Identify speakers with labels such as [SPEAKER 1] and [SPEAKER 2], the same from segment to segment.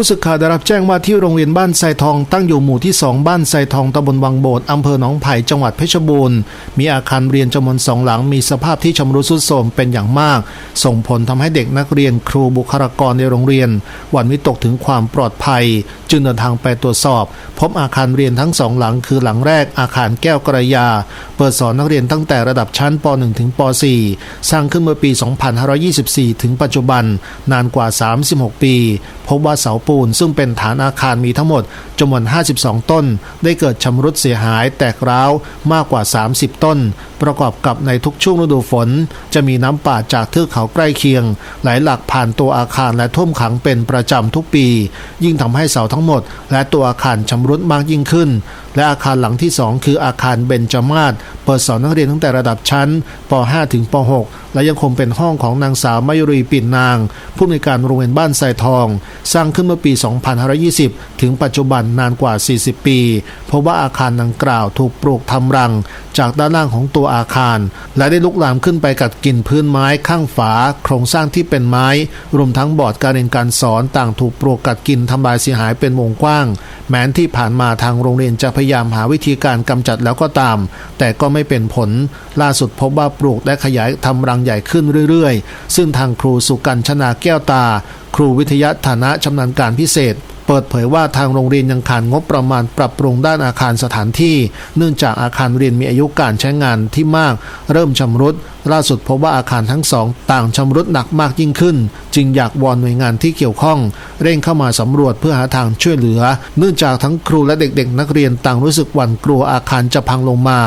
[SPEAKER 1] ผู้สื่อข่าวได้รับแจ้งว่าที่โรงเรียนบ้านไซทองตั้งอยู่หมู่ที่ 2 บ้านไซทองตำบลวังโบดอำเภอหนองไผ่จังหวัดเพชรบูรณ์ มีอาคารเรียนจำนวนสองหลังมีสภาพที่ชำรุดทรุดโทรมเป็นอย่างมาก ส่งผลทำให้เด็กนักเรียนครูบุคลากรในโรงเรียน หวั่นวิตกถึงความปลอดภัย จึงเดินทางไปตรวจสอบ พบอาคารเรียนทั้งสองหลัง คือหลังแรกอาคารแก้วกระยา เปิดสอนนักเรียนตั้งแต่ระดับชั้นป .1 ถึงป .4 สร้างขึ้นเมื่อปี 2524 ถึงปัจจุบัน นานกว่า 36 ปี พบว่าเสาปูน ซึ่งเป็นฐานอาคารมีทั้งหมดจำนวน 52 ต้น ได้เกิดชำรุดเสียหายแตกร้าวมากกว่า 30 ต้น ประกอบกับในทุกช่วงฤดูฝน จะมีน้ำป่าจากเทือกเขาใกล้เคียง ไหลหลากผ่านตัวอาคารและท่วมขังเป็นประจำทุกปี ยิ่งทำให้เสาทั้งหมด และตัวอาคารชำรุดมากยิ่งขึ้น และอาคารหลังที่ 2 คืออาคารเบญจมาศเปิดสอนนักเรียนตั้งแต่ระดับชั้นป .5 ถึงป .6 และยังคงเป็นห้องของนางสาวมายุรีปิ่นนาง ผู้อำนวยการโรงเรียนบ้านไซทอง สร้างขึ้นเมื่อปี 2520 ถึงปัจจุบันนานกว่า 40 ปี เพราะว่าอาคารดังกล่าวถูกปลูกทำรัง จากด้านล่างของตัวอาคาร และได้ลุกลามขึ้นไปกัดกินพื้นไม้ข้างฝา โครงสร้างที่เป็นไม้ รวมทั้งบอร์ดการเรียนการสอนต่างถูกปลวกกัดกินทำลายเสียหายเป็นวงกว้าง แม้นที่ผ่านมาทางโรงเรียนจะพยายามหาวิธีการกำจัดแล้วก็ตาม แต่ก็ไม่เป็นผลล่าสุดพบว่าปลูกได้ขยายทำรังใหญ่ขึ้นเรื่อยๆ ซึ่งทางครูสุกันชนาแก้วตา ครูวิทยาฐานะชำนาญการพิเศษ เปิดเผยว่าทางโรงเรียนยังขาดงบประมาณปรับปรุงด้านอาคารสถานที่ เนื่องจากอาคารเรียนมีอายุการใช้งานที่มาก เริ่มชำรุด ล่าสุดพบว่าอาคารทั้งสองต่างชำรุดหนักมากยิ่งขึ้น จึงอยากวอนหน่วยงานที่เกี่ยวข้อง เร่งเข้ามาสำรวจเพื่อหาทางช่วยเหลือ เนื่องจากทั้งครูและเด็กๆ นักเรียนต่างรู้สึกหวั่นกลัวอาคารจะพังลงมา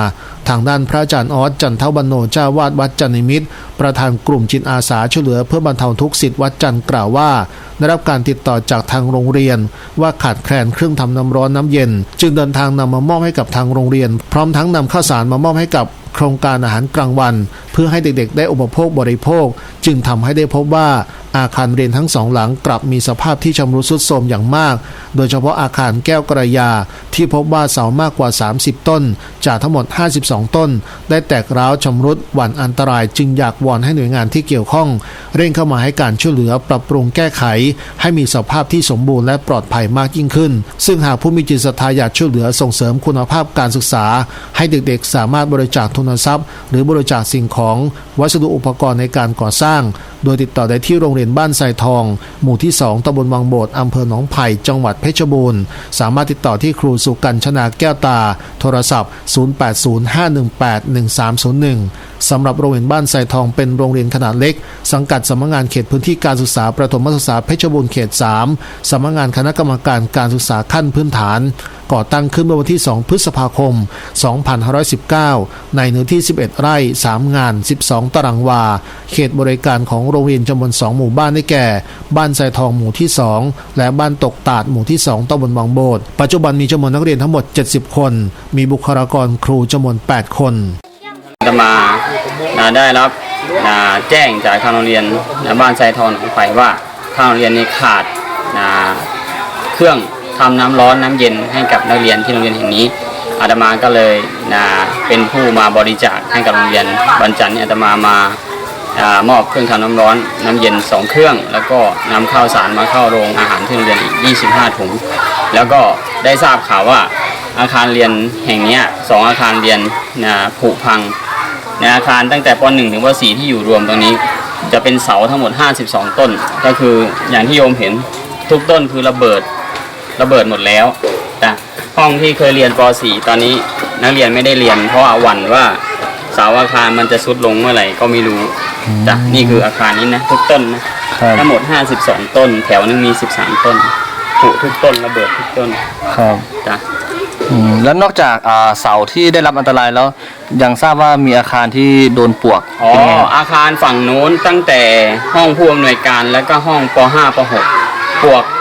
[SPEAKER 1] ทางด้านพระอาจารย์ออสจันทบันโนเจ้าวาดวัดจันนิมิตร ประธานกลุ่มจิตอาสาช่วยเหลือเพื่อบรรเทาทุกข์สิทธิ์วัดจันทร์กล่าวว่าได้รับการติดต่อจากทางโรงเรียนว่าขาดแคลนเครื่องทำน้ำร้อนน้ำเย็น จึงเดินทางนำมามอบให้กับทางโรงเรียน พร้อมทั้งนำข้าวสารมามอบให้กับโครงการอาหารกลางวันเพื่อให้เด็กๆ ได้อุปโภคบริโภค จึงทำให้ได้พบว่าอาคารเรียนทั้งสองหลังกลับมีสภาพที่ชำรุดทรุดโทรมอย่างมาก โดยเฉพาะอาคารแก้วกระยา ที่พบว่าเสามากกว่า 30 ต้น จากทั้งหมด 52 ต้น ได้แตกร้าวชำรุดหวั่นอันตรายจึงอยากวอนให้หน่วยงานที่เกี่ยวข้อง เร่งเข้ามาให้การช่วยเหลือปรับปรุงแก้ไข ให้มีสภาพที่สมบูรณ์และปลอดภัยมากยิ่งขึ้น ซึ่งหากผู้มีจิตศรัทธาอยากช่วยเหลือส่งเสริมคุณภาพการศึกษา ให้เด็กๆ สามารถบริจาคทุนทรัพย์ หรือบริจาคสิ่งของวัสดุอุปกรณ์ในการก่อสร้าง โดยติดต่อได้ที่โรงเรียนบ้านไซทอง หมู่ที่ 2ตำบลวังโบดอำเภอหนองไผ่จังหวัดเพชรบูรณ์ สามารถติดต่อที่ครูสุกันชนาแก้วตา โทรศัพท์ 0805181301 สำหรับโรงเรียนบ้านไซทองเป็นโรงเรียนขนาดเล็ก สังกัดสำนักงานเขตพื้นที่การศึกษาประถมศึกษาเพชรบูรณ์เขต 3 สำนักงานคณะกรรมการการศึกษาขั้นพื้นฐาน ก่อตั้งขึ้นเมื่อวันที่ 2 พฤษภาคม 2519 ในเนื้อที่ 11 ไร่ 3 งาน 12 ตารางวา เขตบริการของโรงเรียนจำนวน2หมู่บ้านได้แก่ บ้านไซทองหมู่ที่ 2 และบ้านตกตาดหมู่ที่ 2ตำบลวังโบดปัจจุบันมีจำนวนนักเรียนทั้งหมด 70 คน มีบุคลากรครูจำนวน 8 คน
[SPEAKER 2] อาตมาได้รับแจ้งจากทางโรงเรียนนะบ้านไซทองหนองไผ่ว่าทางโรงเรียนนี้ขาดเครื่องทำน้ำร้อนน้ำเย็นให้กับนักเรียนที่โรงเรียนแห่งนี้อาตมาก็เลยนะเป็นผู้มาบริจาคให้กับโรงเรียนบันจันทร์เนี่ยอาตมามา มอบเครื่องทำน้ำร้อนน้ำเย็น 2 เครื่อง แล้วก็นำข้าวสารมาเข้าโรงอาหารที่โรงเรียนอีก 25 ถุง แล้วก็ได้ทราบข่าวว่าอาคารเรียนแห่งนี้สองอาคารเรียนนะผุพังในอาคารตั้งแต่ป .1 ถึงป .4 ที่อยู่รวมตรงนี้ จะเป็นเสาทั้งหมด 52 ต้น ก็คืออย่างที่โยมเห็นทุกต้นคือระเบิดระเบิดหมดแล้วแต่ห้องที่เคยเรียนป .4 ตอนนี้นักเรียนไม่ได้เรียน เพราะว่าหวั่นว่าเสาอาคารมันจะสุดลงเมื่อไหร่ก็ไม่รู้ จ้ะนี่คืออาคารนี้นะทุกต้นนะครับทั้งหมด52ต้น แถวหนึงมี13ต้นผุทุกต้นระเบิดทุกต้น
[SPEAKER 3] ครับ
[SPEAKER 2] จ้ะ
[SPEAKER 3] อืมแล้วนอกจากอ่าเสาที่ได้รับอันตรายแล้ว ยังทราบว่ามีอาคารที่โดนปลวก
[SPEAKER 2] อ๋อ
[SPEAKER 3] เป็นไงครับ
[SPEAKER 2] อาคารฝั่งโน้นตั้งแต่ห้องผู้อำนวยการแล้วก็ห้องป .5 ป .6 ปลวกอ่า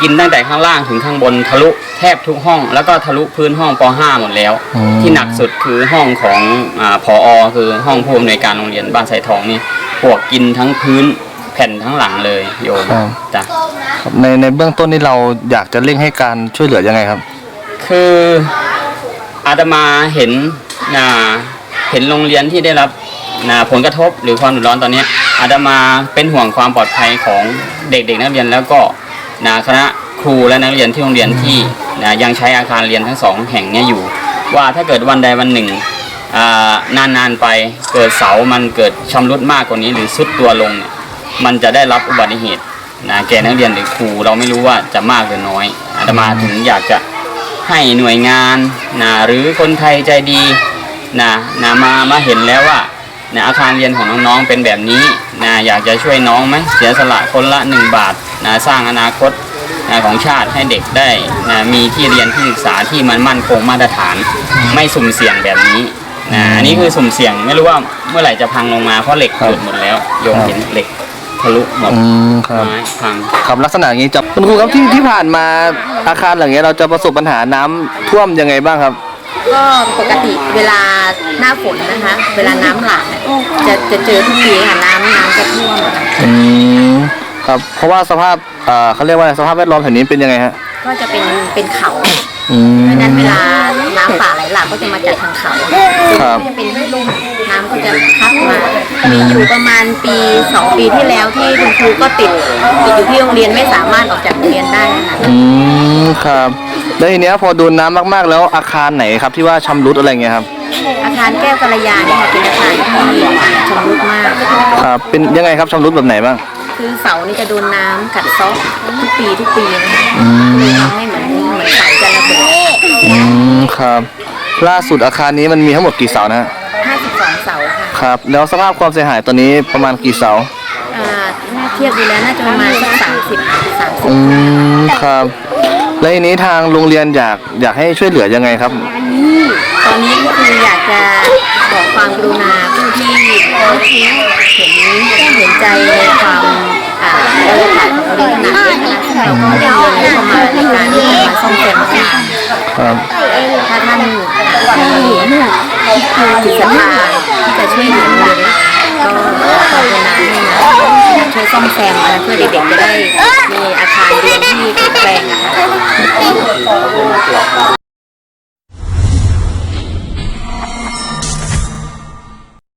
[SPEAKER 2] กินตั้งแต่ข้างล่างถึงข้างบนทะลุแทบทุกห้อง แล้วก็ทะลุพื้นห้องป .5 หมดแล้ว
[SPEAKER 3] อืม
[SPEAKER 2] ที่หนักสุดคือห้องของอาผอคือห้องผู้อำนวยการโรงเรียนบ้านไสทองนี่ปลวกกินทั้งพื้นแผ่นทั้งหลังเลยโยม
[SPEAKER 3] ครับ
[SPEAKER 2] จ้ะ
[SPEAKER 3] ครับในในเบื้องต้นนี่เราอยากจะเร่งให้การช่วยเหลือยังไงครับ
[SPEAKER 2] คืออาตมาเห็นนะเห็นโรงเรียนที่ได้รับนะผลกระทบหรือความเดือดร้อนตอนเนี้ยอาตมาเป็นห่วงความปลอดภัยของเด็กๆนักเรียนแล้วก็ นะคณะครูและนักเรียนที่โรงเรียนที่นะยังใช้อาคารเรียนทั้งสองแห่งนี้อยู่ ว่าถ้าเกิดวันใดวันหนึ่งนานๆไปเกิดเสามันเกิดชำรุดมากกว่านี้ หรือสุดตัวลงเนี่ยมันจะได้รับอุบัติเหตุนะแก่นักเรียนหรือครูเราไม่รู้ว่าจะมากหรือน้อยอาตมาถึงอยากจะให้หน่วยงานนะหรือคนไทยใจดีนะนะมามาเห็นแล้วว่านะอาคารเรียนของน้องๆเป็นแบบนี้นะอยากจะช่วยน้องไหมเสียสละคนละหนึ่งบาท นะสร้างอนาคตนะของชาติให้เด็กได้นะมีที่เรียนที่ศึกษาที่มันมั่นคงมาตรฐานไม่สุ่มเสี่ยงแบบนี้นะอันนี้คือสุ่มเสี่ยงไม่รู้ว่าเมื่อไหร่จะพังลงมาเพราะเหล็ก
[SPEAKER 3] ครับ
[SPEAKER 2] เกิดหมดแล้วโยมเห็นเหล็กทะลุหมด
[SPEAKER 3] อืมครับ
[SPEAKER 2] ไม้พัง
[SPEAKER 3] ครับลักษณะอย่างนี้จะคุณครูครับที่ที่ผ่านมาอาคารหลังนี้เราจะประสบปัญหาน้ำท่วมยังไงบ้างครับ
[SPEAKER 4] ก็ปกติเวลาหน้าฝนนะคะ เวลาน้ำหลากเนี่ยจะจะเจอทุกปีค่ะน้ำน้ำจะท่วม
[SPEAKER 3] อืม ครับ เพราะว่าสภาพเอ่อเขาเรียกว่าอะไรสภาพแวดล้อมแถวนี้เป็นยังไงฮะ
[SPEAKER 4] ก็จะเป็นเป็นเขา
[SPEAKER 3] อืม
[SPEAKER 4] เพราะฉะนั้นเวลาน้ำป่าไหลหลากก็จะมาจากทางเขา
[SPEAKER 3] ครับ
[SPEAKER 4] ก็จะเป็นที่ลุ่มน้ำก็จะพัดมา มีอยู่ประมาณปีสองปีที่แล้วที่คุณครูก็ติดติดอยู่ที่โรงเรียนไม่สามารถออกจากโรงเรียนได้ค่ะ
[SPEAKER 3] อืมครับแล้วทีเนี้ยพอโดนน้ำมากๆ แล้วอาคารไหนครับที่ว่าชำรุดอะไรเงี้ยครับ
[SPEAKER 4] อาคารแก้วกัลยาเนี่ยค่ะเป็นอาคารที่ชำรุดมาก
[SPEAKER 3] ครับเป็นยังไงครับชำรุดแบบไหนบ้าง
[SPEAKER 4] คือเสานี่จะโดนน้ำกัดเซาะทุกปีทุกปีนะคะเลยทำให้เหมือนเหมือนเสาจะระเบิด
[SPEAKER 3] อืมครับ ล่าสุดอาคารนี้มันมีทั้งหมดกี่เสานะฮะ
[SPEAKER 4] 52 เสาค่ะ
[SPEAKER 3] ครับ แล้วสภาพความเสียหายตอนนี้ประมาณกี่เสา
[SPEAKER 4] อ่าถ้าเทียบดูแล้วน่าจะประมาณสัก30
[SPEAKER 3] อื
[SPEAKER 4] 30
[SPEAKER 3] มครับ แล้วทีนี้ทางโรงเรียนอยากอยากให้ช่วยเหลือยังไงครับ
[SPEAKER 4] ตอนนี้ก็คืออยากจะขอความกรุณาผู้ที่เห็นเห็นใจในค วามอ่าบรรยากาองโรงเรียนขนาดเล็กนะคะซึ่งเราก็ไม่ได้มีงบประมาในการที่จะมาซ่อมแซมอาคาร
[SPEAKER 3] ครับ
[SPEAKER 4] ถ้าท่านมีจิตศรัทธาที่จะช่วยเหลือเรียนก็ขอความกรุณาให้นะช่วยซ่อมแซมนะเพื่อเด็กๆจะได้มีอาคารเรียนที่แข็งแรงนะคะ